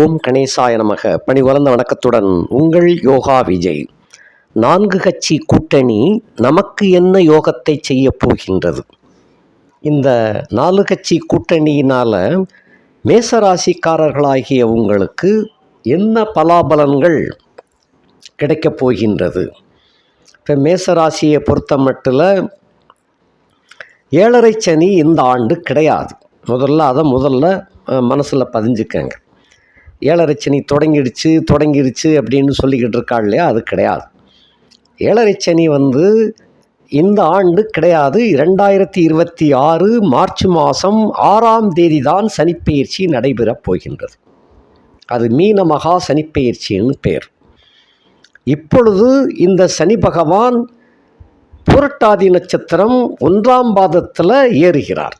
ஓம் கணேசாய நமக. பணி வளர்ந்த வணக்கத்துடன் உங்கள் யோகா விஜய். நான்கு கட்சி கூட்டணி நமக்கு என்ன யோகத்தை செய்ய போகின்றது? இந்த நாலு கட்சி கூட்டணியினால் மேசராசிக்காரர்களாகிய உங்களுக்கு என்ன பலாபலன்கள் கிடைக்கப் போகின்றது? இப்போ மேசராசியை பொறுத்த மட்டில் ஏழரை சனி இந்த ஆண்டு கிடையாது. முதல்ல அதை முதல்ல மனசில் பதிஞ்சுக்கங்க. ஏழரைச்சனி தொடங்கிடுச்சு தொடங்கிடுச்சு அப்படின்னு சொல்லிக்கிட்டு இருக்கா இல்லையா? அது கிடையாது. ஏழரைச்சனி வந்து இந்த ஆண்டு கிடையாது. இரண்டாயிரத்தி இருபத்தி ஆறு மார்ச் மாதம் ஆறாம் தேதி தான் சனிப்பெயர்ச்சி நடைபெறப் போகின்றது. அது மீன மகா சனிப்பெயர்ச்சின்னு பெயர் இப்பொழுது இந்த சனி பகவான் புரட்டாதி நட்சத்திரம் ஒன்றாம் பாதத்தில் ஏறுகிறார்.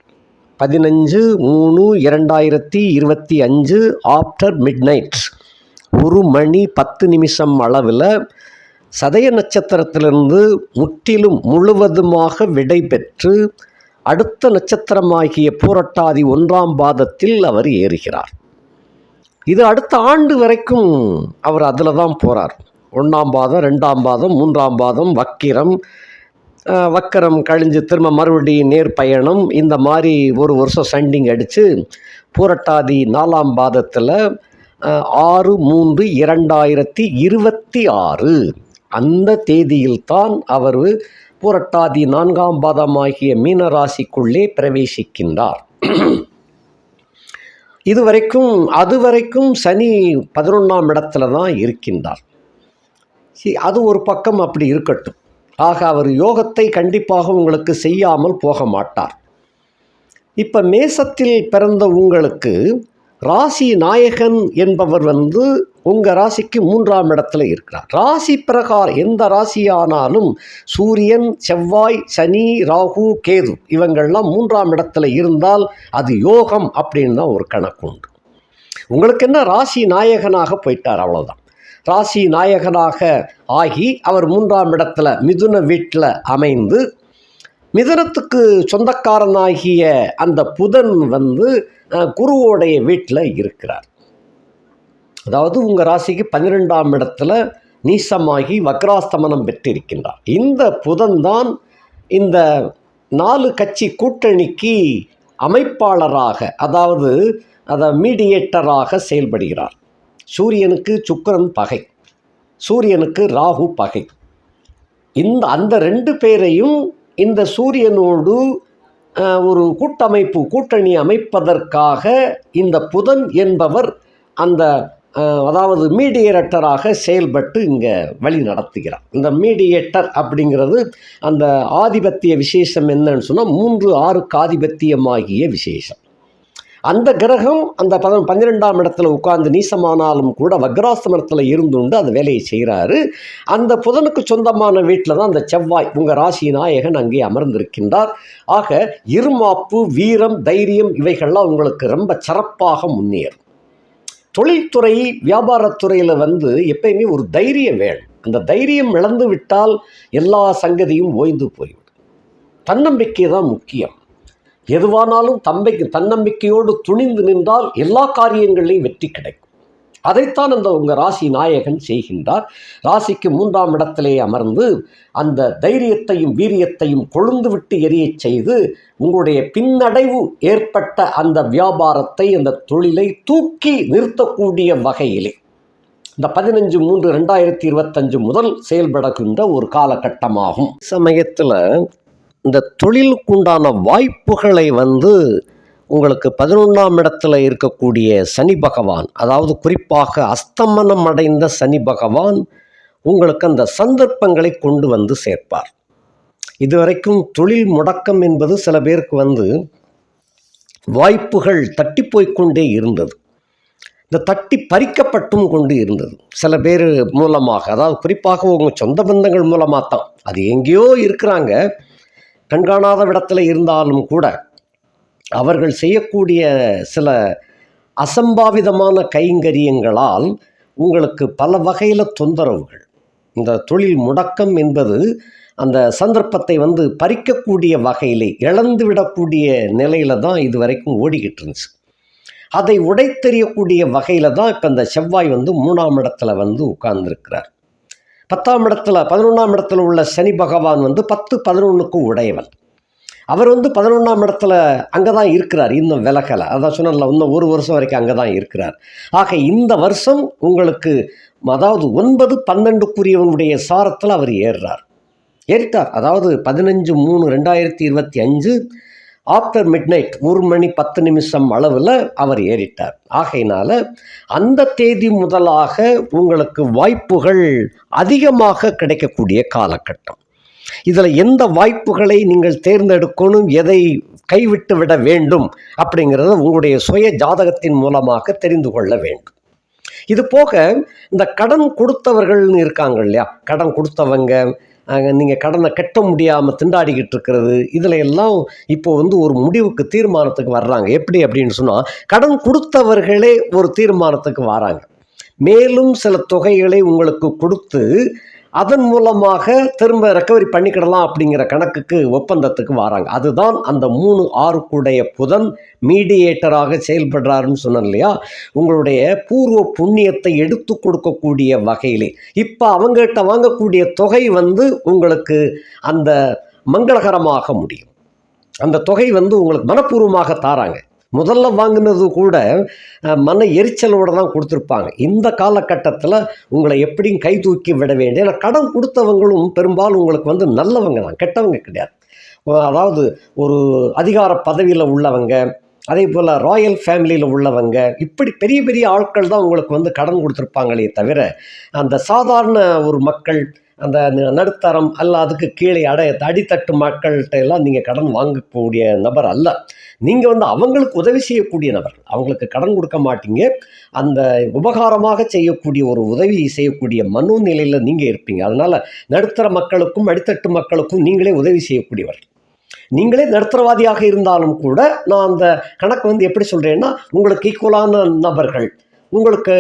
பதினஞ்சு மூணு இரண்டாயிரத்தி இருபத்தி அஞ்சு ஆஃப்டர் மிட் நைட் ஒரு மணி பத்து நிமிஷம் அளவில் சதய நட்சத்திரத்திலிருந்து முற்றிலும் முழுவதுமாக விடை பெற்று அடுத்த நட்சத்திரமாகிய பூரட்டாதி ஒன்றாம் பாதத்தில் அவர் ஏறுகிறார். இது அடுத்த ஆண்டு வரைக்கும் அவர் அதில் தான் போகிறார் ஒன்றாம் பாதம் ரெண்டாம் பாதம் மூன்றாம் பாதம் வக்கிரம் வக்கரம் கழிஞ்சு திரும்ப மறுபடியும் நேர் பயணம். இந்த மாதிரி ஒரு வருஷம் சண்டிங் அடித்து பூரட்டாதி நாலாம் பாதத்தில் ஆறு மூன்று இரண்டாயிரத்தி இருபத்தி ஆறு. அந்த தேதியில்தான் அவர் பூரட்டாதி நான்காம் பாதமாகிய மீனராசிக்குள்ளே பிரவேசிக்கின்றார். இதுவரைக்கும் அதுவரைக்கும் சனி பதினொன்றாம் இடத்துல தான் இருக்கின்றார் அது ஒரு பக்கம் அப்படி இருக்கட்டும். ஆக அவர் யோகத்தை கண்டிப்பாக உங்களுக்கு செய்யாமல் போக மாட்டார். இப்போ மேசத்தில் பிறந்த உங்களுக்கு ராசி நாயகன் என்பவர் வந்து உங்கள் ராசிக்கு மூன்றாம் இடத்துல இருக்கிறார். ராசி பிரகாரம் எந்த ராசியானாலும் சூரியன் செவ்வாய் சனி ராகு கேது இவங்கள்லாம் மூன்றாம் இடத்துல இருந்தால் அது யோகம் அப்படின்னு தான் ஒரு கணக்கு உண்டு. உங்களுக்கு என்ன ராசி நாயகனாக போயிட்டார் அவ்வளோதான் ராசி நாயகனாக ஆகி அவர் மூன்றாம் இடத்துல மிதுன வீட்டில் அமைந்து மிதுனத்துக்கு சொந்தக்காரனாகிய அந்த புதன் வந்து குருவோடைய வீட்டில் இருக்கிறார். அதாவது உங்கள் ராசிக்கு பன்னிரெண்டாம் இடத்துல நீசமாகி வக்ராஸ்தமனம் பெற்றிருக்கின்றார். இந்த புதன் தான் இந்த நாலு கட்சி கூட்டணிக்கு அமைப்பாளராக அதாவது அதை மீடியேட்டராக செயல்படுகிறார். சூரியனுக்கு சுக்கரன் பகை சூரியனுக்கு ராகு பகை. இந்த அந்த ரெண்டு பேரையும் இந்த சூரியனோடு ஒரு கூட்டமைப்பு கூட்டணி அமைப்பதற்காக இந்த புதன் என்பவர் அந்த அதாவது மீடியேட்டராக செயல்பட்டு இங்கே வழி நடத்துகிறார். இந்த மீடியேட்டர் அப்படிங்கிறது அந்த ஆதிபத்திய விசேஷம் என்னன்னு சொன்னால் மூன்று ஆறுக்கு ஆதிபத்தியமாகிய விசேஷம். அந்த கிரகம் அந்த பத பன்னிரெண்டாம் இடத்துல உட்கார்ந்து நீசமானாலும் கூட வக்ராஸ்தமனத்தில் இருந்துண்டு அந்த வேலையை செய்கிறாரு. அந்த புதனுக்கு சொந்தமான வீட்டில் தான் அந்த செவ்வாய் உங்கள் ராசி நாயகன் அங்கே அமர்ந்திருக்கின்றார். ஆக இருமாப்பு வீரம் தைரியம் இவைகள்லாம் உங்களுக்கு ரொம்ப சிறப்பாக முன்னேறும். தொழில்துறை வியாபாரத்துறையில் வந்து எப்பயுமே ஒரு தைரியம் வேணும். அந்த தைரியம் இழந்து விட்டால் எல்லா சங்கதியும் ஓய்ந்து போய்விடும். தன்னம்பிக்கை தான் முக்கியம். எதுவானாலும் தம்பைக்கு தன்னம்பிக்கையோடு துணிந்து நின்றால் எல்லா காரியங்களையும் வெற்றி கிடைக்கும். அதைத்தான் அந்த உங்கள் ராசி நாயகன் செய்கின்றார். ராசிக்கு மூன்றாம் இடத்திலே அமர்ந்து அந்த தைரியத்தையும் வீரியத்தையும் கொழுந்து விட்டு எரியச் செய்து உங்களுடைய பின்னடைவு ஏற்பட்ட அந்த வியாபாரத்தை அந்த தொழிலை தூக்கி நிறுத்தக்கூடிய வகையிலே. இந்த பதினஞ்சு மூன்று ரெண்டாயிரத்தி இருபத்தஞ்சு முதல் செயல்படுகின்ற ஒரு காலகட்டமாகும். சமயத்தில் இந்த தொழிலுக்குண்டான வாய்ப்புகளை வந்து உங்களுக்கு பதினொன்றாம் இடத்துல இருக்கக்கூடிய சனி பகவான் அதாவது குறிப்பாக அஸ்தமனம் அடைந்த சனி பகவான் உங்களுக்கு அந்த சந்தர்ப்பங்களை கொண்டு வந்து சேர்ப்பார். இதுவரைக்கும் தொழில் முடக்கம் என்பது சில பேருக்கு வந்து வாய்ப்புகள் தட்டி போய்க்கொண்டே இருந்தது. இந்த தட்டி பறிக்கப்பட்டும் கொண்டு இருந்தது. சில பேர் மூலமாக அதாவது குறிப்பாக உங்கள் சொந்த பந்தங்கள் மூலமாக தான் அது எங்கேயோ இருக்கிறாங்க. கண்காணாத விடத்தில் இருந்தாலும் கூட அவர்கள் செய்யக்கூடிய சில அசம்பாவிதமான கைங்கரியங்களால் உங்களுக்கு பல வகையில் தொந்தரவுகள். இந்த தொழில் முடக்கம் என்பது அந்த சந்தர்ப்பத்தை வந்து பறிக்கக்கூடிய வகையிலே இழந்து விடக்கூடிய நிலையில தான் இது வரைக்கும் ஓடிக்கிட்டு இருந்துச்சு. அதை உடைத்தெறியக்கூடிய வகையில் தான் இப்போ இந்த செவ்வாய் வந்து மூணாம் இடத்துல வந்து உட்கார்ந்துருக்கிறார். பத்தாம் இடத்துல பதினொன்றாம் இடத்துல உள்ள சனி பகவான் வந்து பத்து பதினொன்றுக்கு உடையவன். அவர் வந்து பதினொன்றாம் இடத்துல அங்கே தான் இருக்கிறார் இன்னும் விலகலை. அதான் சொன்னல இன்னும் ஒரு வருஷம் வரைக்கும் அங்கே தான் இருக்கிறார். ஆக இந்த வருஷம் உங்களுக்கு அதாவது ஒன்பது பன்னெண்டுக்குரியவனுடைய சாரத்தில் அவர் ஏறுறார். ஏறிட்டார். அதாவது பதினஞ்சு மூணு ரெண்டாயிரத்தி இருபத்தி அஞ்சு ஆஃப்டர் மிட் நைட் ஒரு மணி பத்து நிமிஷம் அளவில் அவர் ஏறிட்டார். ஆகையினால அந்த தேதி முதலாக உங்களுக்கு வாய்ப்புகள் அதிகமாக கிடைக்கக்கூடிய காலகட்டம். இதில் எந்த வாய்ப்புகளை நீங்கள் தேர்ந்தெடுக்கணும் எதை கைவிட்டு விட வேண்டும் அப்படிங்கிறத உங்களுடைய சுய ஜாதகத்தின் மூலமாக தெரிந்து கொள்ள வேண்டும். இது போக இந்த கடன் கொடுத்தவர்கள்னு இருக்காங்க இல்லையா? கடன் கொடுத்தவங்க நீங்கள் கடனை கட்ட முடியாமல் திண்டாடிக்கிட்டு இருக்கிறது இதில் எல்லாம் இப்போ வந்து ஒரு முடிவுக்கு தீர்மானத்துக்கு வர்றாங்க. எப்படி அப்படின்னு சொன்னால் கடன் கொடுத்தவர்களே ஒரு தீர்மானத்துக்கு வராங்க. மேலும் சில தொகைகளை உங்களுக்கு கொடுத்து அதன் மூலமாக திரும்ப ரெக்கவரி பண்ணிக்கிடலாம் அப்படிங்கிற கணக்குக்கு ஒப்பந்தத்துக்கு வராங்க. அதுதான் அந்த மூணு ஆறுக்குடைய புதன் மீடியேட்டராக செயல்படுறாருன்னு சொன்னேன் இல்லையா? உங்களுடைய பூர்வ புண்ணியத்தை எடுத்து கொடுக்கக்கூடிய வகையிலே. இப்போ அவங்ககிட்ட வாங்கக்கூடிய தொகை வந்து உங்களுக்கு அந்த மங்களகரமாக முடியும். அந்த தொகை வந்து உங்களுக்கு மனப்பூர்வமாக தாராங்க. முதல்ல வாங்கினது கூட மன எரிச்சலோடு தான் கொடுத்துருப்பாங்க. இந்த காலகட்டத்தில் உங்களை எப்படியும் கை தூக்கி விட வேண்டிய ஏன்னா கடன் கொடுத்தவங்களும் பெரும்பாலும் உங்களுக்கு வந்து நல்லவங்க தான் கெட்டவங்க கிடையாது. அதாவது ஒரு அதிகார பதவியில் உள்ளவங்க அதே போல் ராயல் ஃபேமிலியில் உள்ளவங்க இப்படி பெரிய பெரிய ஆட்கள் தான் உங்களுக்கு வந்து கடன் கொடுத்துருப்பாங்களே தவிர அந்த சாதாரண ஒரு மக்கள் அந்த ந- நடுத்தரம் அல்ல அதுக்கு கீழே அடை அடித்தட்டு மக்கள்கிட்ட எல்லாம் நீங்கள் கடன் வாங்கக்கூடிய நபர் அல்ல. நீங்கள் வந்து அவங்களுக்கு உதவி செய்யக்கூடிய நபர். அவங்களுக்கு கடன் கொடுக்க மாட்டீங்க. அந்த உபகாரமாக செய்யக்கூடிய ஒரு உதவி செய்யக்கூடிய மனு நிலையில் நீங்கள் இருப்பீங்க. அதனால் நடுத்தர மக்களுக்கும் அடித்தட்டு மக்களுக்கும் நீங்களே உதவி செய்யக்கூடியவர். நீங்களே நடுத்தரவாதியாக இருந்தாலும் கூட நான் அந்த கணக்கு வந்து எப்படி சொல்கிறேன்னா உங்களுக்கு ஈக்குவலான நபர்கள் உங்களுக்கு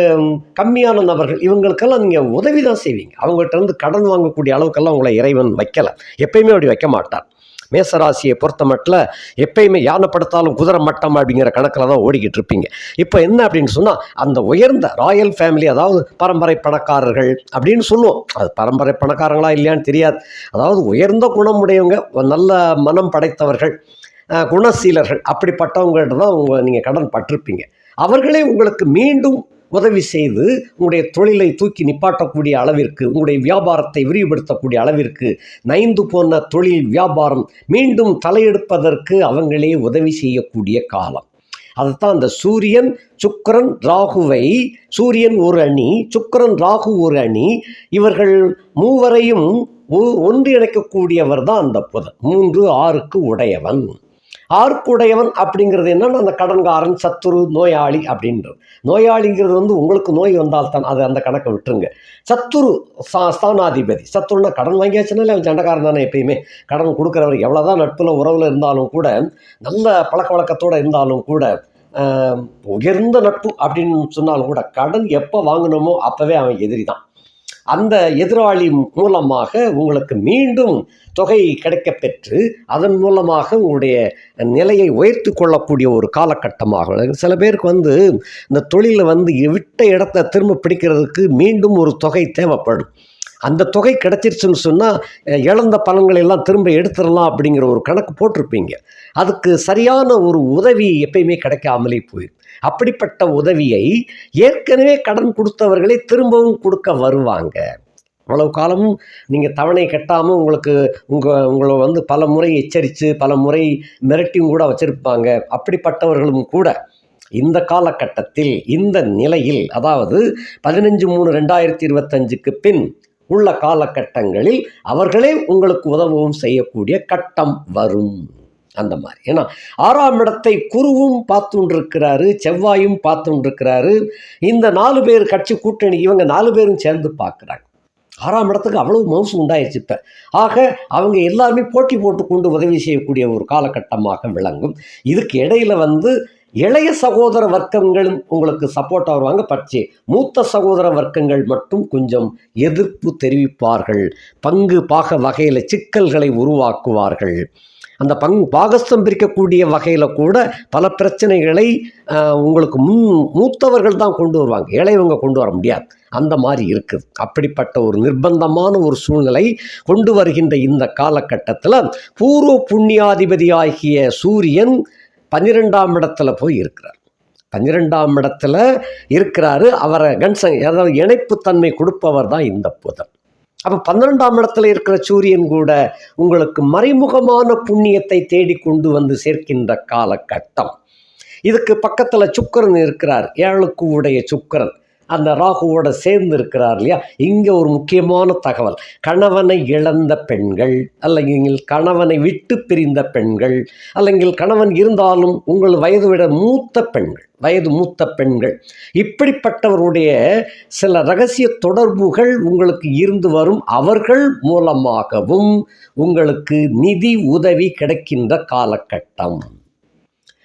கம்மியான நபர்கள் இவங்களுக்கெல்லாம் நீங்கள் உதவி தான் செய்வீங்க. அவங்ககிட்ட இருந்து கடன் வாங்கக்கூடிய அளவுக்கெல்லாம் உங்களை இறைவன் வைக்கலை. எப்பயுமே அப்படி வைக்க மாட்டார். மேசராசியை பொறுத்த மட்டில் எப்பயுமே யானை படுத்தாலும் குதிரை மட்டம் அப்படிங்கிற கணக்கில் தான் ஓடிக்கிட்டு இருப்பீங்க. இப்போ என்ன அப்படின்னு சொன்னால் அந்த உயர்ந்த ராயல் ஃபேமிலி அதாவது பரம்பரை பணக்காரர்கள் அப்படின்னு சொல்லுவோம். அது பரம்பரை பணக்காரங்களா இல்லையான்னு தெரியாது. அதாவது உயர்ந்த குணமுடையவங்க நல்ல மனம் படைத்தவர்கள் குணசீலர்கள் அப்படிப்பட்டவங்கள்ட்ட தான் உங்கள் நீங்கள் கடன் பட்டிருப்பீங்க. அவர்களே உங்களுக்கு மீண்டும் உதவி செய்து உங்களுடைய தொழிலை தூக்கி நிப்பாட்டக்கூடிய அளவிற்கு உங்களுடைய வியாபாரத்தை விரிவுபடுத்தக்கூடிய அளவிற்கு நைந்து போன தொழில் வியாபாரம் மீண்டும் தலையெடுப்பதற்கு அவங்களே உதவி செய்யக்கூடிய காலம். அதுதான் அந்த சூரியன் சுக்கரன் ராகுவை சூரியன் ஒரு அணி சுக்கரன் ராகு ஒரு அணி இவர்கள் மூவரையும் ஒ- ஒன்றிணைக்கக்கூடியவர் தான் அந்த புதன். மூன்று ஆறுக்கு உடையவன். ஆர்க்குடையவன் அப்படிங்கிறது என்னன்னா அந்த கடன்காரன் சத்துரு நோயாளி அப்படின்றது. நோயாளிங்கிறது வந்து உங்களுக்கு நோய் வந்தால் தான் அது அந்த கணக்கை விட்டுருங்க. சத்துரு சா ஸ்தானாதிபதி. சத்துருனா கடன் வாங்கியாச்சுனாலே அவன் சண்டைக்காரன் தானே எப்பயுமே. கடன் கொடுக்குறவர் எவ்வளோதான் நட்பில் உறவில் இருந்தாலும் கூட நல்ல பழக்க வழக்கத்தோடு இருந்தாலும் கூட உயர்ந்த நட்பு அப்படின்னு சொன்னாலும் கூட கடன் எப்போ வாங்கினோமோ அப்போவே அவன் எதிரி தான் அந்த எதிராளி மூலமாக உங்களுக்கு மீண்டும் தொகை கிடைக்கப் பெற்று அதன் மூலமாக உங்களுடைய நிலையை உயர்த்தி கொள்ளக்கூடிய ஒரு காலகட்டமாக சில பேருக்கு வந்து இந்த தொழிலை வந்து விட்ட இடத்த திரும்ப பிடிக்கிறதுக்கு மீண்டும் ஒரு தொகை தேவைப்படும். அந்த தொகை கிடைச்சிருச்சுன்னு சொன்னால் இழந்த பலன்களை எல்லாம் திரும்ப எடுத்துடலாம் அப்படிங்கிற ஒரு கணக்கு போட்டிருப்பீங்க. அதுக்கு சரியான ஒரு உதவி எப்பயுமே கிடைக்காமலே போயிடும். அப்படிப்பட்ட உதவியை ஏற்கனவே கடன் கொடுத்தவர்களே திரும்பவும் கொடுக்க வருவாங்க. அவ்வளவு காலமும் நீங்கள் தவணை கட்டாமல் உங்களுக்கு உங்கள் உங்களை வந்து பல முறை எச்சரித்து பல முறை மிரட்டியும் கூட வச்சுருப்பாங்க. அப்படிப்பட்டவர்களும் கூட இந்த காலகட்டத்தில் இந்த நிலையில் அதாவது பதினஞ்சு மூணு ரெண்டாயிரத்தி இருபத்தஞ்சுக்கு பின் உள்ள காலகட்டங்களில் அவர்களே உங்களுக்கு உதவவும் செய்யக்கூடிய கட்டம் வரும். அந்த மாதிரி. ஏன்னா ஆறாம் இடத்தை குருவும் பார்த்துண்டிருக்கிறாரு செவ்வாயும் பார்த்துண்டிருக்கிறாரு. இந்த நாலு பேர் கட்சி கூட்டணி இவங்க நாலு பேரும் சேர்ந்து பார்க்குறாங்க. ஆறாம் இடத்துக்கு அவ்வளவு மவுசு உண்டாயிருச்சு இப்போ. ஆக அவங்க எல்லாருமே போட்டி போட்டு கொண்டு உதவி செய்யக்கூடிய ஒரு காலகட்டமாக விளங்கும். இதுக்கு இடையில வந்து இளைய சகோதர வர்க்கங்களும் உங்களுக்கு சப்போர்ட்டாக வருவாங்க. பட்சி மூத்த சகோதர வர்க்கங்கள் மட்டும் கொஞ்சம் எதிர்ப்பு தெரிவிப்பார்கள். பங்கு பாக வகையில் சிக்கல்களை உருவாக்குவார்கள். அந்த பங் பாகஸ்தம் பிரிக்கக்கூடிய வகையில் கூட பல பிரச்சனைகளை உங்களுக்கு முன் மூத்தவர்கள் தான் கொண்டு வருவாங்க. இளையவங்க கொண்டு வர முடியாது. அந்த மாதிரி இருக்குது. அப்படிப்பட்ட ஒரு நிர்பந்தமான ஒரு சூழ்நிலை கொண்டு வருகின்ற இந்த காலகட்டத்தில் பூர்வ புண்ணியாதிபதியாகிய சூரியன் பன்னிரெண்டாம் இடத்துல போய் இருக்கிறார். பன்னிரெண்டாம் இடத்துல இருக்கிறாரு. அவரை கன்சங் அதாவது இணைப்புத்தன்மை கொடுப்பவர் தான் இந்த புதன். அப்போ பன்னிரெண்டாம் இடத்துல இருக்கிற சூரியன் கூட உங்களுக்கு மறைமுகமான புண்ணியத்தை தேடி கொண்டு வந்து சேர்க்கின்ற காலகட்டம். இதுக்கு பக்கத்தில் சுக்கிரன் இருக்கிறார். ஏழுக்கு உடைய சுக்கிரன். அந்த ராகுவோட சேர்ந்து இருக்கிறார் இல்லையா? இங்கே ஒரு முக்கியமான தகவல். கணவனை இழந்த பெண்கள் அல்லங்கில் கணவனை விட்டு பிரிந்த பெண்கள் அல்லங்கில் கணவன் இருந்தாலும் உங்கள் வயது விட மூத்த பெண்கள் வயது மூத்த பெண்கள். இப்படிப்பட்டவருடைய சில ரகசிய தொடர்புகள் உங்களுக்கு இருந்து வரும். அவர்கள் மூலமாகவும் உங்களுக்கு நிதி உதவி கிடைக்கின்ற காலகட்டம்.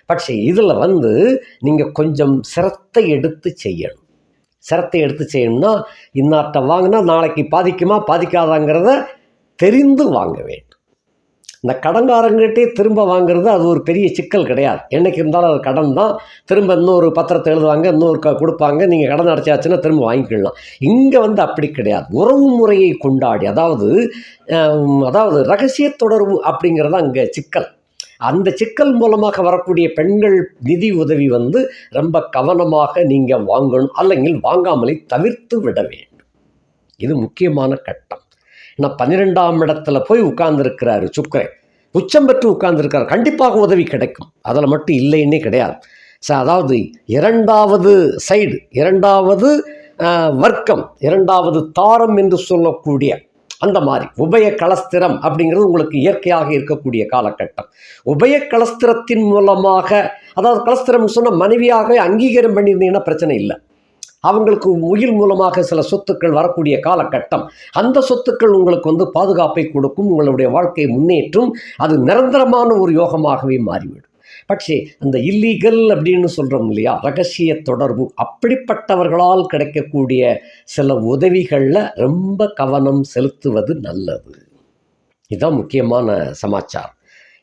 பட்சே இதில் வந்து நீங்கள் கொஞ்சம் சிரத்தை எடுத்து செய்யணும். சிரத்தை எடுத்து செய்யணும்னா இன்னார்ட்ட வாங்கினா நாளைக்கு பாதிக்குமா பாதிக்காதாங்கிறத தெரிந்து வாங்க வேண்டும். இந்த கடன்காரங்கிட்டே திரும்ப வாங்குறது அது ஒரு பெரிய சிக்கல் கிடையாது. என்னைக்கு இருந்தாலும் அது கடன் தான். திரும்ப இன்னொரு பத்திரத்தை எழுதுவாங்க இன்னொரு க கொடுப்பாங்க. நீங்கள் கடன் அடைச்சாச்சுன்னா திரும்ப வாங்கிக்கலாம். இங்கே வந்து அப்படி கிடையாது. உறவு முறையை கொண்டாடி அதாவது அதாவது ரகசிய தொடர்பு அப்படிங்கிறது அங்கே சிக்கல். அந்த சிக்கல் மூலமாக வரக்கூடிய பெண்கள் நிதி உதவி வந்து ரொம்ப கவனமாக நீங்கள் வாங்கணும் அல்லங்கில் வாங்காமலே தவிர்த்து விட வேண்டும். இது முக்கியமான கட்டம். ஏன்னா பன்னிரெண்டாம் இடத்துல போய் உட்கார்ந்துருக்கிறாரு சுக்கரன். உச்சம் பெற்று உட்கார்ந்துருக்கார் கண்டிப்பாக உதவி கிடைக்கும். அதில் மட்டும் இல்லைன்னே கிடையாது. ச அதாவது இரண்டாவது சைடு இரண்டாவது வர்க்கம் இரண்டாவது தாரம் என்று சொல்லக்கூடிய அந்த மாதிரி. உபய கலஸ்திரம் அப்படிங்கிறது உங்களுக்கு இயற்கையாக இருக்கக்கூடிய காலகட்டம். உபய கலஸ்திரத்தின் மூலமாக அதாவது கலஸ்திரம் சொன்ன மனைவியாகவே அங்கீகாரம் பண்ணியிருந்தீங்கன்னா பிரச்சனை இல்லை. அவங்களுக்கு உயிர் மூலமாக சில சொத்துக்கள் வரக்கூடிய காலகட்டம். அந்த சொத்துக்கள் உங்களுக்கு வந்து பாதுகாப்பை கொடுக்கும் உங்களுடைய வாழ்க்கையை முன்னேற்றும் அது நிரந்தரமான ஒரு யோகமாகவே மாறிவிடும். பட்சே அந்த இல்லீகல் அப்படின்னு சொல்கிறோம் இல்லையா ரகசிய தொடர்பு அப்படிப்பட்டவர்களால் கிடைக்கக்கூடிய சில உதவிகளில் ரொம்ப கவனம் செலுத்துவது நல்லது. இதுதான் முக்கியமான சமாச்சாரம்.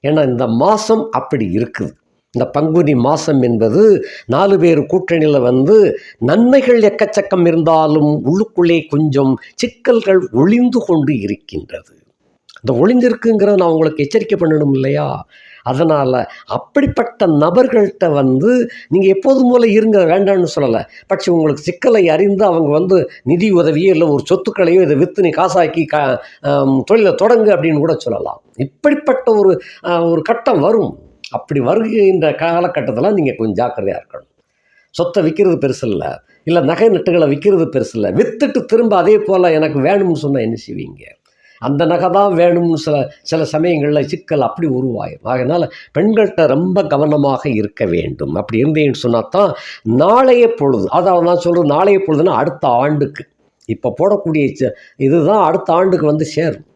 ஏன்னா இந்த மாதம் அப்படி இருக்குது. இந்த பங்குனி மாதம் என்பது நாலு பேர் கூட்டணியில் வந்து நன்மைகள் எக்கச்சக்கம் இருந்தாலும் உள்ளுக்குள்ளே கொஞ்சம் சிக்கல்கள் ஒளிந்து கொண்டு இருக்கின்றது. இந்த ஒளிந்திருக்குங்கிறத நான் உங்களுக்கு எச்சரிக்கை பண்ணணும் இல்லையா? அதனால் அப்படிப்பட்ட நபர்கள்கிட்ட வந்து நீங்கள் எப்போதும் போல் இருங்க வேண்டாம்னு சொல்லலை. பட்சே உங்களுக்கு சிக்கலை அறிந்து அவங்க வந்து நிதி உதவியோ இல்லை ஒரு சொத்துக்களையோ இதை விற்று நீ காசாக்கி க தொழிலை தொடங்கு அப்படின்னு கூட சொல்லலாம். இப்படிப்பட்ட ஒரு ஒரு கட்டம் வரும். அப்படி வருகின்ற காலகட்டத்தில் நீங்கள் கொஞ்சம் ஜாக்கிரதையாக இருக்கணும். சொத்தை விற்கிறது பெருசு இல்லை. இல்லை நகை நட்டுகளை விற்கிறது பெருசு இல்லை. விற்றுட்டு திரும்ப அதே போல் எனக்கு வேணும்னு சொன்னால் என்ன செய்வீங்க? அந்த நகை தான் வேணும்னு சில சில சமயங்களில் சிக்கல் அப்படி உருவாகும் அதனால் பெண்கள்கிட்ட ரொம்ப கவனமாக இருக்க வேண்டும். அப்படி இருந்தேன்னு சொன்னால் தான் நாளைய பொழுது அதாவது நான் சொல்கிறது நாளைய பொழுதுன்னா அடுத்த ஆண்டுக்கு. இப்போ போடக்கூடிய இதுதான் அடுத்த ஆண்டுக்கு வந்து சேரும்.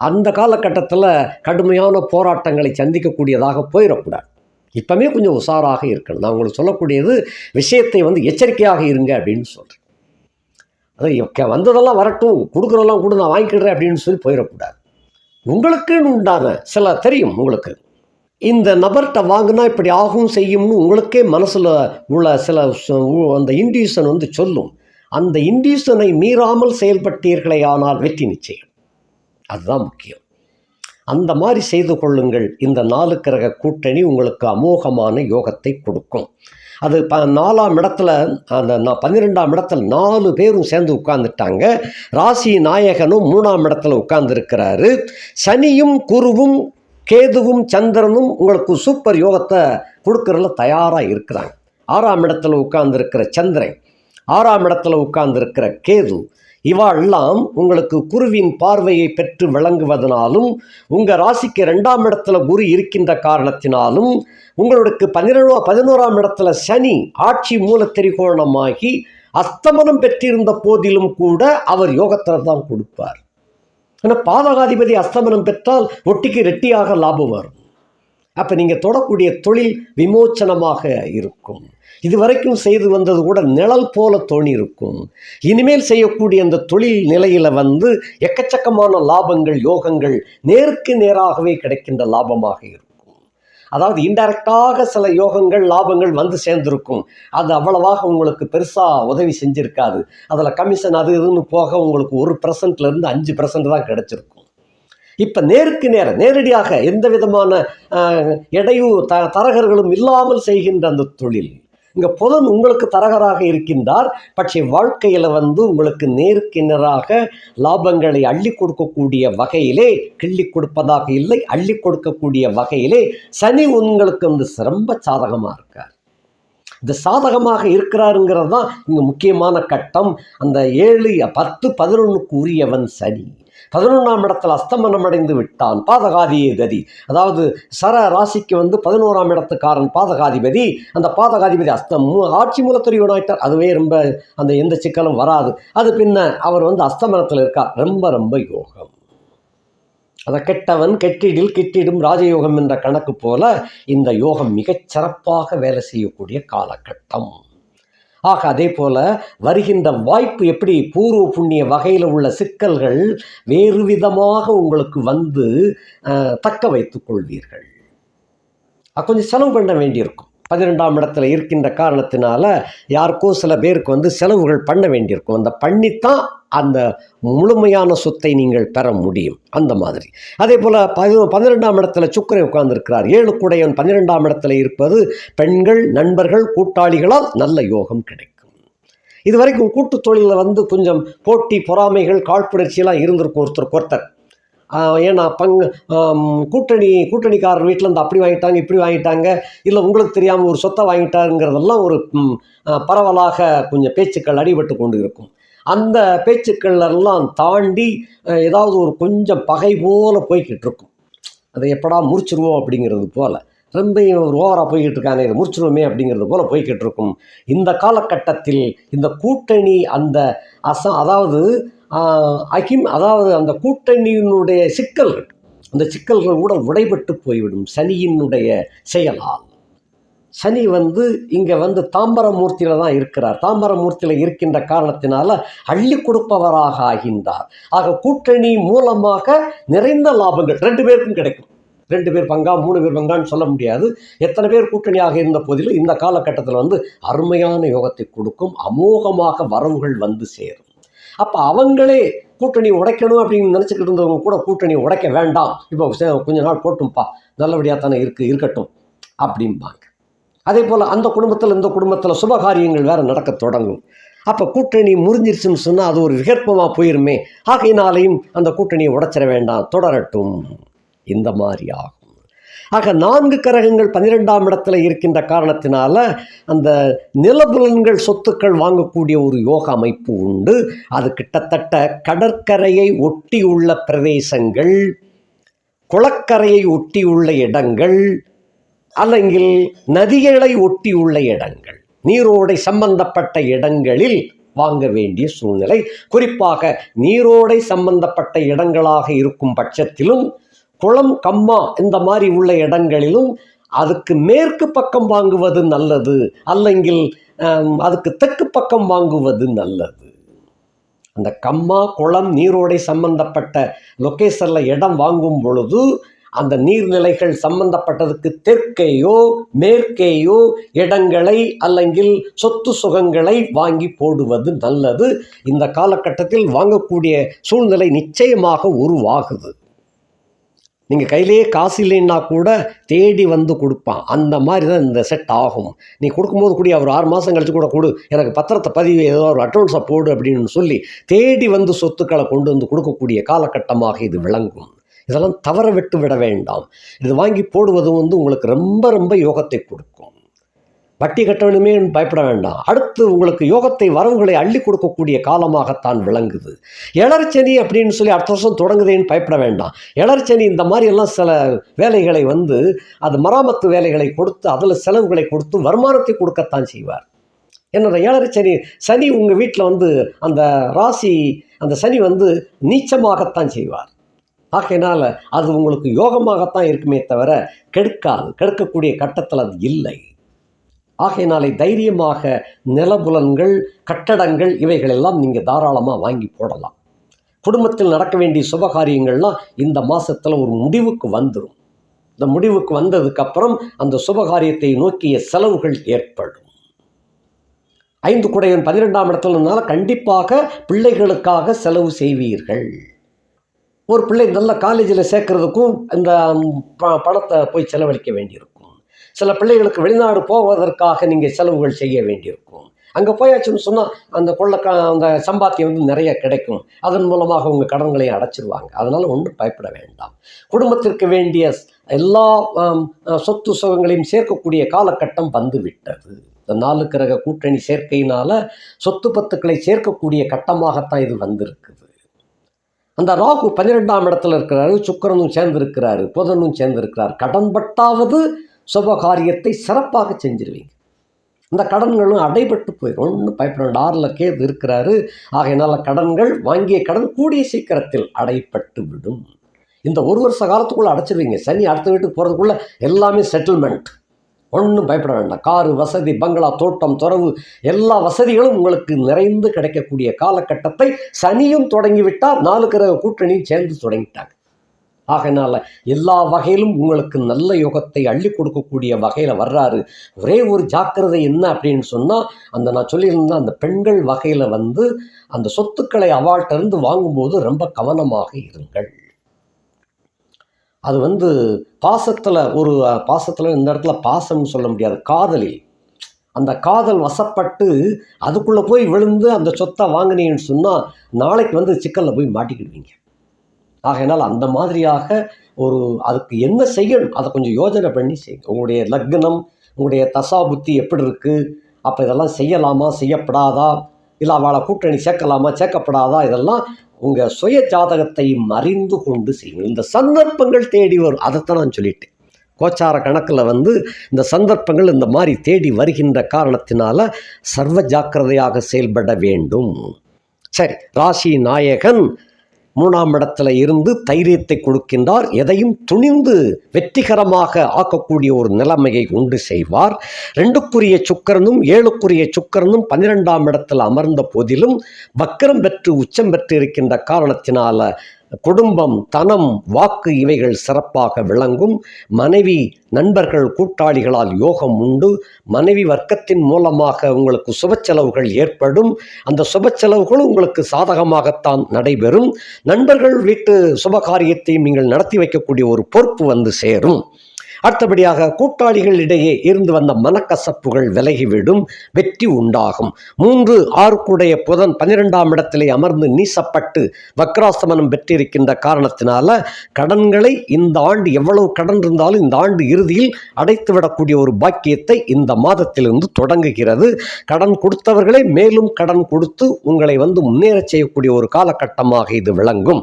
அந்த காலகட்டத்தில் கடுமையான போராட்டங்களை சந்திக்கக்கூடியதாக போயிடக்கூடாது. இப்போமே கொஞ்சம் உஷாராக இருக்கணும். நான் உங்களுக்கு சொல்லக்கூடியது விஷயத்தை வந்து எச்சரிக்கையாக இருங்க அப்படின்னு சொல்கிறேன் அதான் வந்ததெல்லாம் வரட்டும் கொடுக்குறதெல்லாம் கூட நான் வாங்கிக்கிறேன் அப்படின்னு சொல்லி போயிடக்கூடாது. உங்களுக்குன்னு உண்டான சில தெரியும் உங்களுக்கு. இந்த நபர்கிட்ட வாங்கினா இப்படி ஆகும் செய்யும்னு உங்களுக்கே மனசில் உள்ள சில அந்த இன்டியூஷன் வந்து சொல்லும். அந்த இன்டியூஷனை மீறாமல் செயல்பட்டீர்களே ஆனால் வெற்றி நிச்சயம். அதுதான் முக்கியம். அந்த மாதிரி செய்து கொள்ளுங்கள். இந்த நாலு கிரக கூட்டணி உங்களுக்கு அமோகமான யோகத்தை கொடுக்கும். அது ப நாலாம் இடத்துல அந்த நான் பன்னிரெண்டாம் இடத்துல நாலு பேரும் சேர்ந்து உட்கார்ந்துட்டாங்க. ராசி நாயகனும் மூணாம் இடத்துல உட்கார்ந்துருக்கிறாரு. சனியும் குருவும் கேதுவும் சந்திரனும் உங்களுக்கு சூப்பர் யோகத்தை கொடுக்கறதுல தயாராக இருக்கிறாங்க. ஆறாம் இடத்துல உட்கார்ந்துருக்கிற சந்திரன் ஆறாம் இடத்துல உட்கார்ந்துருக்கிற கேது இவாளெல்லாம் உங்களுக்கு குருவின் பார்வையை பெற்று விளங்குவதனாலும் உங்கள் ராசிக்கு ரெண்டாம் இடத்துல குரு இருக்கின்ற காரணத்தினாலும் உங்களுக்கு பன்னிரெண்டு பதினோராம் இடத்துல சனி ஆட்சி மூல திரிகோணமாகி அஸ்தமனம் பெற்றிருந்த போதிலும் கூட அவர் யோகத்தில் தான் கொடுப்பார். ஆனால் பாதகாதிபதி அஸ்தமனம் பெற்றால் ஒட்டிக்கு ரெட்டியாக லாபம் வரும். அப்போ நீங்கள் தொடக்கூடிய தொழில் விமோச்சனமாக இருக்கும். இதுவரைக்கும் செய்து வந்தது கூட நிழல் போல தோணியிருக்கும். இனிமேல் செய்யக்கூடிய அந்த தொழில் நிலையில் வந்து எக்கச்சக்கமான லாபங்கள் யோகங்கள் நேருக்கு நேராகவே கிடைக்கின்ற லாபமாக இருக்கும். அதாவது இன்டைரக்டாக சில யோகங்கள் லாபங்கள் வந்து சேர்ந்திருக்கும். அது அவ்வளவாக உங்களுக்கு பெருசாக உதவி செஞ்சுருக்காது. அதில் கமிஷன் அது இதுன்னு போக உங்களுக்கு ஒரு பர்சன்ட்லேருந்து அஞ்சு பர்சன்ட் தான் கிடைச்சிருக்கும். இப்போ நேருக்கு நேர நேரடியாக எந்த விதமான இடையூ த தரகர்களும் இல்லாமல் செய்கின்ற அந்த தொழில் இங்கே புதன் உங்களுக்கு தரகராக இருக்கின்றார். பட்சே வாழ்க்கையில் வந்து உங்களுக்கு நேருக்கு நேராக லாபங்களை அள்ளி கொடுக்கக்கூடிய வகையிலே கிள்ளி கொடுப்பதாக இல்லை அள்ளி கொடுக்கக்கூடிய வகையிலே சனி உங்களுக்கு வந்து ரொம்ப சாதகமாக இருக்கார். இந்த சாதகமாக இருக்கிறாருங்கிறது தான் இங்கே முக்கியமான கட்டம். அந்த ஏழு பத்து பதினொன்றுக்கு உரியவன் சனி. பதினொன்றாம் இடத்தில் அஸ்தமனம் அடைந்து விட்டான். பாதகாதிபதி. அதாவது சர ராசிக்கு வந்து பதினோராம் இடத்துக்காரன் பாதகாதிபதி. அந்த பாதகாதிபதி அஸ்தம் ஆட்சி ஆட்சி மூலத்துறையோனாயிட்டார் அதுவே ரொம்ப அந்த எந்த சிக்கலும் வராது. அது பின்ன அவர் வந்து அஸ்தமனத்தில் இருக்கார். ரொம்ப ரொம்ப யோகம். அதை கெட்டவன் கெட்டிடில் கெட்டிடும் ராஜயோகம் என்ற கணக்கு போல இந்த யோகம் மிகச் சிறப்பாக வேலை செய்யக்கூடிய காலகட்டம். ஆக அதே போல வருகின்ற வாய்ப்பு எப்படி பூர்வ புண்ணிய வகையில் உள்ள சிக்கல்கள் வேறு விதமாக உங்களுக்கு வந்து தக்க வைத்துக் கொள்வீர்கள். கொஞ்சம் செலவு பண்ண வேண்டியிருக்கும். பதினெண்டாம் இடத்துல இருக்கின்ற காரணத்தினால யாருக்கோ சில பேருக்கு வந்து செலவுகள் பண்ண வேண்டியிருக்கும். அந்த பண்ணித்தான் அந்த முழுமையான சொத்தை நீங்கள் பெற முடியும். அந்த மாதிரி. அதே போல் பதி பன்னிரெண்டாம் இடத்துல சுக்கரை உட்கார்ந்துருக்கிறார். ஏழு குடையன் பன்னிரெண்டாம் இடத்துல இருப்பது பெண்கள் நண்பர்கள் கூட்டாளிகளால் நல்ல யோகம் கிடைக்கும். இது வரைக்கும் கூட்டுத் தொழிலில் வந்து கொஞ்சம் போட்டி பொறாமைகள் காழ்ப்புணர்ச்சியெல்லாம் இருந்திருக்கும் ஒருத்தருக்கு ஒருத்தர். ஏன்னா பங்கு கூட்டணி கூட்டணிக்காரர் வீட்டில் இருந்து அப்படி வாங்கிட்டாங்க இப்படி வாங்கிட்டாங்க இல்லை உங்களுக்கு தெரியாமல் ஒரு சொத்தை வாங்கிட்டாருங்கிறதெல்லாம் ஒரு பரவலாக கொஞ்சம் பேச்சுக்கள் அடிபட்டு கொண்டு இருக்கும். அந்த பேச்சுக்களெல்லாம் தாண்டி ஏதாவது ஒரு கொஞ்சம் பகை போல போய்கிட்டு இருக்கும் அதை எப்படா முறிச்சிருவோம் அப்படிங்கிறது போல். ரொம்ப ஒரு ஓவராக போய்கிட்டு இருக்கானே இதை முறிச்சிருவோமே அப்படிங்கிறது போல போய்கிட்டு இருக்கும் இந்த காலகட்டத்தில் இந்த கூட்டணி அந்த அச அதாவது அகிம் அதாவது அந்த கூட்டணியினுடைய சிக்கல்கள் அந்த சிக்கல்கள் கூட உடைபட்டு போய்விடும். சனியினுடைய செயலால். சனி வந்து இங்கே வந்து தாம்பரமூர்த்தியில் தான் இருக்கிறார். தாம்பரமூர்த்தியில் இருக்கின்ற காரணத்தினால அள்ளி கொடுப்பவராக ஆகின்றார். ஆக கூட்டணி மூலமாக நிறைந்த லாபங்கள் ரெண்டு பேருக்கும் கிடைக்கும். ரெண்டு பேர் பங்கா மூணு பேர் பங்கான்னு சொல்ல முடியாது. எத்தனை பேர் கூட்டணியாக இருந்த போதிலும் இந்த காலகட்டத்தில் வந்து அருமையான யோகத்தை கொடுக்கும் அமோகமாக வரவுகள் வந்து சேரும். அப்போ அவங்களே கூட்டணி உடைக்கணும் அப்படின்னு நினச்சிக்கிட்டு இருந்தவங்க கூட கூட்டணி உடைக்க வேண்டாம். இப்போ சே- கொஞ்ச நாள் போட்டும்பா நல்லபடியாக தானே இருக்கு இருக்கட்டும் அப்படிம்பாங்க. அதே போல் அந்த குடும்பத்தில் இந்த குடும்பத்தில் சுபகாரியங்கள் வேறு நடக்க தொடங்கும். அப்போ கூட்டணி முறிஞ்சிருச்சுன்னு சொன்னால் அது ஒரு விகற்பமாக போயிருமே. ஆகையினாலையும் அந்த கூட்டணியை உடைச்சிட வேண்டாம் தொடரட்டும். இந்த மாதிரி ஆகும். ஆக நான்கு கரகங்கள் பன்னிரெண்டாம் இடத்துல இருக்கின்ற காரணத்தினால அந்த நிலபுலன்கள் சொத்துக்கள் வாங்கக்கூடிய ஒரு யோக அமைப்பு உண்டு. அது கிட்டத்தட்ட கடற்கரையை ஒட்டியுள்ள பிரதேசங்கள் குளக்கரையை ஒட்டியுள்ள இடங்கள் അല്ലെങ്കിൽ நதிகளை ஒட்டியுள்ள இடங்கள் நீரோடை சம்பந்தப்பட்ட இடங்களில் வாங்க வேண்டிய சூழ்நிலை குறிப்பாக நீரோடை சம்பந்தப்பட்ட இடங்களாக இருக்கும் பட்சத்திலும் குளம் கம்மா இந்த மாதிரி உள்ள இடங்களிலும் அதுக்கு மேற்கு பக்கம் வாங்குவது நல்லது அல்லங்கில் ஆம், அதுக்கு தெற்கு பக்கம் வாங்குவது நல்லது அந்த கம்மா குளம் நீரோடை சம்பந்தப்பட்ட லொக்கேஷனில் இடம் வாங்கும் பொழுது அந்த நீர்நிலைகள் சம்பந்தப்பட்டதுக்கு தெற்கேயோ மேற்கேயோ இடங்களை அல்லங்கில் சொத்து சுகங்களை வாங்கி போடுவது நல்லது. இந்த காலகட்டத்தில் வாங்கக்கூடிய சூழ்நிலை நிச்சயமாக உருவாகுது. நீங்கள் கையிலேயே காசு இல்லைன்னா கூட தேடி வந்து கொடுப்பான். அந்த மாதிரி தான் இந்த செட் ஆகும். நீ கொடுக்கும்போது கூடிய அவர் ஆறு மாதம் கழிச்சு கூட கொடு. எனக்கு பத்திரத்தை பதிவு ஏதோ ஒரு அட்வான்ஸை போடு அப்படின்னு சொல்லி தேடி வந்து சொத்துக்களை கொண்டு வந்து கொடுக்கக்கூடிய காலகட்டமாக இது விளங்கும். இதெல்லாம் தவற விட்டு விட வேண்டாம். இது வாங்கி போடுவது வந்து உங்களுக்கு ரொம்ப ரொம்ப யோகத்தை கொடுக்கும். வட்டி கட்டணுமே பயப்பட வேண்டாம். அடுத்து உங்களுக்கு யோகத்தை வரவுகளை அள்ளி கொடுக்கக்கூடிய காலமாகத்தான் விளங்குது. எளர்ச்சனி அப்படின்னு சொல்லி அடுத்த வருஷம் தொடங்குதேன்னு பயப்பட வேண்டாம். எளர்ச்சனி இந்த மாதிரி எல்லாம் சில வேலைகளை வந்து அது மராமத்து வேலைகளை கொடுத்து அதில் செலவுகளை கொடுத்து வருமானத்தை கொடுக்கத்தான் செய்வார். என்னோட ஏழரை சனி சனி உங்கள் வீட்டில் வந்து அந்த ராசி அந்த சனி வந்து நீச்சமாகத்தான் செய்வார். ஆகையினால் அது உங்களுக்கு யோகமாகத்தான் இருக்குமே தவிர கெடுக்காது கெடுக்கக்கூடிய கட்டத்தில் அது இல்லை. ஆகையினாலே தைரியமாக நிலபுலன்கள் கட்டடங்கள் இவைகளெல்லாம் நீங்கள் தாராளமாக வாங்கி போடலாம். குடும்பத்தில் நடக்க வேண்டிய சுபகாரியங்கள்லாம் இந்த மாதத்தில் ஒரு முடிவுக்கு வந்துடும் இந்த முடிவுக்கு வந்ததுக்கப்புறம் அந்த சுபகாரியத்தை நோக்கிய செலவுகள் ஏற்படும். ஐந்து குடையன் பன்னிரெண்டாம் இடத்துலனால கண்டிப்பாக பிள்ளைகளுக்காக செலவு செய்வீர்கள். ஒரு பிள்ளை நல்ல காலேஜில் சேர்க்கறதுக்கும் இந்த ப- பணத்தை போய் செலவழிக்க வேண்டியிருக்கும். சில பிள்ளைகளுக்கு வெளிநாடு போவதற்காக நீங்கள் செலவுகள் செய்ய வேண்டியிருக்கும். அங்கே போயாச்சுன்னு சொன்னால் அந்த கொள்ள அந்த சம்பாத்தியம் வந்து நிறைய கிடைக்கும். அதன் மூலமாக உங்கள் கடன்களை அடைச்சிருவாங்க. அதனால் ஒன்றும் பயப்பட வேண்டாம். குடும்பத்திற்கு வேண்டிய எல்லா சொத்து சுகங்களையும் சேர்க்கக்கூடிய காலகட்டம் வந்துவிட்டது. இந்த நாலு கிரக கூட்டணி சேர்க்கையினால் சொத்து பத்துக்களை சேர்க்கக்கூடிய கட்டமாகத்தான் இது வந்திருக்குது. அந்த ராகு பன்னிரெண்டாம் இடத்துல இருக்கிறாரு சுக்கரனும் சேர்ந்திருக்கிறாரு புதனும் சேர்ந்திருக்கிறார். கடன்பட்டாவது சுபகாரியத்தை சிறப்பாக செஞ்சிருவீங்க. இந்த கடன்களும் அடைபட்டு போயிடும் ஒன்றும் பயப்பட ஆறில் கேது இருக்கிறாரு. ஆகையினால கடன்கள் வாங்கிய கடன் கூடிய சீக்கிரத்தில் அடைப்பட்டு விடும். இந்த ஒரு வருஷ காலத்துக்குள்ளே அடைச்சிருவீங்க. சனி அடுத்த வீட்டுக்கு போகிறதுக்குள்ளே எல்லாமே செட்டில்மெண்ட் ஒன்றும் பயப்பட வேண்டாம். காரு வசதி பங்களா தோட்டம் துறவு எல்லா வசதிகளும் உங்களுக்கு நிறைந்து கிடைக்கக்கூடிய காலகட்டத்தை சனியும் தொடங்கிவிட்டார் நாலு கிரக கூட்டணியும் சேர்ந்து தொடங்கிட்டாங்க. ஆகனால எல்லா வகையிலும் உங்களுக்கு நல்ல யோகத்தை அள்ளி கொடுக்கக்கூடிய வகையில் வர்றாரு. ஒரே ஒரு ஜாக்கிரதை என்ன அப்படின்னு சொன்னால் அந்த நான் சொல்லியிருந்தேன் அந்த பெண்கள் வகையில் வந்து அந்த சொத்துக்களை அவாள்கிட்ட இருந்து வாங்கும்போது ரொம்ப கவனமாக இருங்கள். அது வந்து பாசத்தில் ஒரு பாசத்தில் இந்த இடத்துல பாசம்னு சொல்ல முடியாது காதலில் அந்த காதல் வசப்பட்டு அதுக்குள்ளே போய் விழுந்து அந்த சொத்தை வாங்கினீங்கன்னு சொன்னால் நாளைக்கு வந்து சிக்கலில் போய் மாட்டிக்கிடுவீங்க. ஆகையினால் அந்த மாதிரியாக ஒரு அதுக்கு என்ன செய்யணும்? அதை கொஞ்சம் யோஜனை பண்ணி செய்யுங்க. உங்களுடைய லக்னம் உங்களுடைய தசா புத்தி எப்படி இருக்குது அப்போ இதெல்லாம் செய்யலாமா? செய்யப்படாதா? இல்லை அவளை கூட்டணி சேர்க்கலாமா? சேர்க்கப்படாதா? இதெல்லாம் உங்கள் சுய ஜாதகத்தை அறிந்து கொண்டு செய்யுங்கள். இந்த சந்தர்ப்பங்கள் தேடி வரும். அதைத்தான் நான் சொல்லிட்டேன். கோச்சார கணக்கில் வந்து இந்த சந்தர்ப்பங்கள் இந்த மாதிரி தேடி வருகின்ற காரணத்தினால சர்வ ஜாக்கிரதையாக செயல்பட வேண்டும். சரி ராசி நாயகன் மூணாம் இடத்துல இருந்து தைரியத்தை கொடுக்கின்றார். எதையும் துணிந்து வெற்றிகரமாக ஆக்கக்கூடிய ஒரு நிலைமையை உண்டு செய்வார். ரெண்டுக்குரிய சுக்கரனும் ஏழுக்குரிய சுக்கரனும் பன்னிரெண்டாம் இடத்தில் அமர்ந்த போதிலும் வக்கரம் பெற்று உச்சம் பெற்று இருக்கின்ற காரணத்தினால குடும்பம் தனம் வாக்கு இவைகள் சிறப்பாக விளங்கும். மனைவி நண்பர்கள் கூட்டாளிகளால் யோகம் உண்டு. மனைவி வர்க்கத்தின் மூலமாக உங்களுக்கு சுப செலவுகள் ஏற்படும். அந்த சுப செலவுகளும் உங்களுக்கு சாதகமாகத்தான் நடைபெறும். நண்பர்கள் வீட்டு சுபகாரியத்தையும் நீங்கள் நடத்தி வைக்கக்கூடிய ஒரு பொறுப்பு வந்து சேரும். அடுத்தபடியாக கூட்டாளிகளிடையே இருந்து வந்த மனக்கசப்புகள் விலகிவிடும் வெற்றி உண்டாகும். மூன்று ஆறுக்குடைய புதன் பன்னிரெண்டாம் இடத்திலே அமர்ந்து நீசப்பட்டு வக்ராஸ்தமனம் பெற்றிருக்கின்ற காரணத்தினால கடன்களை இந்த ஆண்டு எவ்வளவு கடன் இருந்தாலும் இந்த ஆண்டு இறுதியில் அடைத்து விடக்கூடிய ஒரு பாக்கியத்தை இந்த மாதத்திலிருந்து தொடங்குகிறது. கடன் கொடுத்தவர்களே மேலும் கடன் கொடுத்து உங்களை வந்து முன்னேறச் செய்யக்கூடிய ஒரு காலகட்டமாக இது விளங்கும்.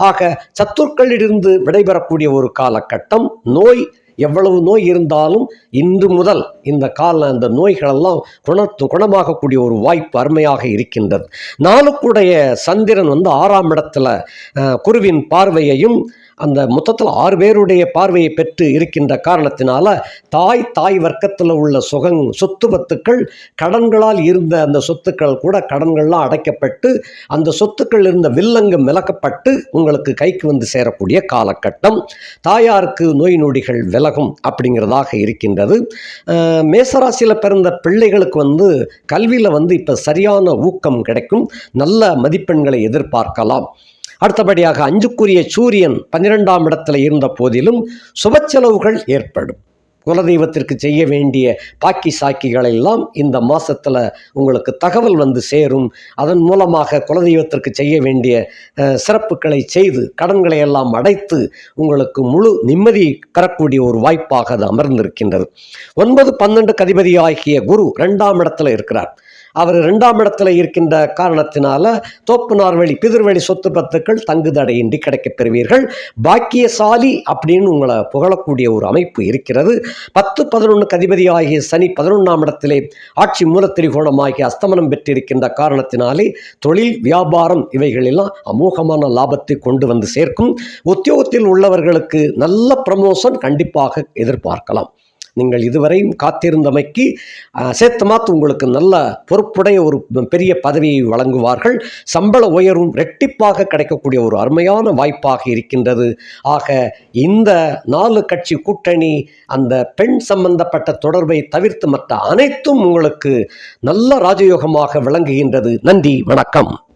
ஆக சத்துருக்களிலிருந்து விடைபெறக்கூடிய ஒரு காலகட்டம் நோய் எவ்வளவு நோய் இருந்தாலும் இன்று முதல் இந்த கால அந்த நோய்களெல்லாம் குண குணமாகக்கூடிய ஒரு வாய்ப்பு அருமையாக இருக்கின்றது. நாளுக்குடைய சந்திரன் வந்து ஆறாம் இடத்துல குருவின் பார்வையையும் அந்த மொத்தத்தில் ஆறு பேருடைய பார்வையை பெற்று இருக்கின்ற காரணத்தினால தாய் தாய் வர்க்கத்தில் உள்ள சுகங் சொத்து பத்துக்கள் கடன்களால் இருந்த அந்த சொத்துக்கள் கூட கடன்கள்லாம் அடைக்கப்பட்டு அந்த சொத்துக்கள் இருந்த வில்லங்கம் விலக்கப்பட்டு உங்களுக்கு கைக்கு வந்து சேரக்கூடிய காலகட்டம். தாயாருக்கு நோய் நொடிகள் விலகும் அப்படிங்கிறதாக இருக்கின்றது. மேசராசியில் பிறந்த பிள்ளைகளுக்கு வந்து கல்வியில் வந்து இப்போ சரியான ஊக்கம் கிடைக்கும். நல்ல மதிப்பெண்களை எதிர்பார்க்கலாம். அடுத்தபடியாக அஞ்சுக்குரிய சூரியன் பன்னிரெண்டாம் இடத்தில் இருந்த போதிலும் சுபச்செலவுகள் ஏற்படும். குலதெய்வத்திற்கு செய்ய வேண்டிய பாக்கி சாக்கிகளை எல்லாம் இந்த மாதத்தில் உங்களுக்கு தகவல் வந்து சேரும். அதன் மூலமாக குலதெய்வத்திற்கு செய்ய வேண்டிய சிறப்புகளை செய்து கடன்களை எல்லாம் அடைத்து உங்களுக்கு முழு நிம்மதி பெறக்கூடிய ஒரு வாய்ப்பாக அது அமர்ந்திருக்கின்றது. ஒன்பது பன்னெண்டு கதிபதி ஆகிய குரு ரெண்டாம் இடத்துல இருக்கிறார். அவர் ரெண்டாம் இடத்துல இருக்கின்ற காரணத்தினால தோப்புனார் வழி பிதிர்வழி சொத்து பத்துக்கள் தங்குதடையின்றி கிடைக்கப் பெறுவீர்கள். பாக்கியசாலி அப்படின்னு உங்களை புகழக்கூடிய ஒரு அமைப்பு இருக்கிறது. பத்து பதினொன்று கதிபதி ஆகிய சனி பதினொன்றாம் இடத்திலே ஆட்சி மூலத்திரிகோணமாகி அஸ்தமனம் பெற்றிருக்கின்ற காரணத்தினாலே தொழில் வியாபாரம் இவைகளெல்லாம் அமோகமான லாபத்தை கொண்டு வந்து சேர்க்கும். உத்தியோகத்தில் உள்ளவர்களுக்கு நல்ல ப்ரமோஷன் கண்டிப்பாக எதிர்பார்க்கலாம். நீங்கள் இதுவரையும் காத்திருந்தமைக்கு அஹ், சேத்தமாத் உங்களுக்கு நல்ல பொறுப்புடைய ஒரு பெரிய பதவியை வழங்குவார்கள். சம்பள உயர்வும் ரெட்டிப்பாக கிடைக்கக்கூடிய ஒரு அருமையான வாய்ப்பாக இருக்கின்றது. ஆக இந்த நாலு கட்சி கூட்டணி அந்த பெண் சம்பந்தப்பட்ட தொடர்பை தவிர்த்து மற்ற அனைத்தும் உங்களுக்கு நல்ல ராஜயோகமாக விளங்குகின்றது. நன்றி வணக்கம்.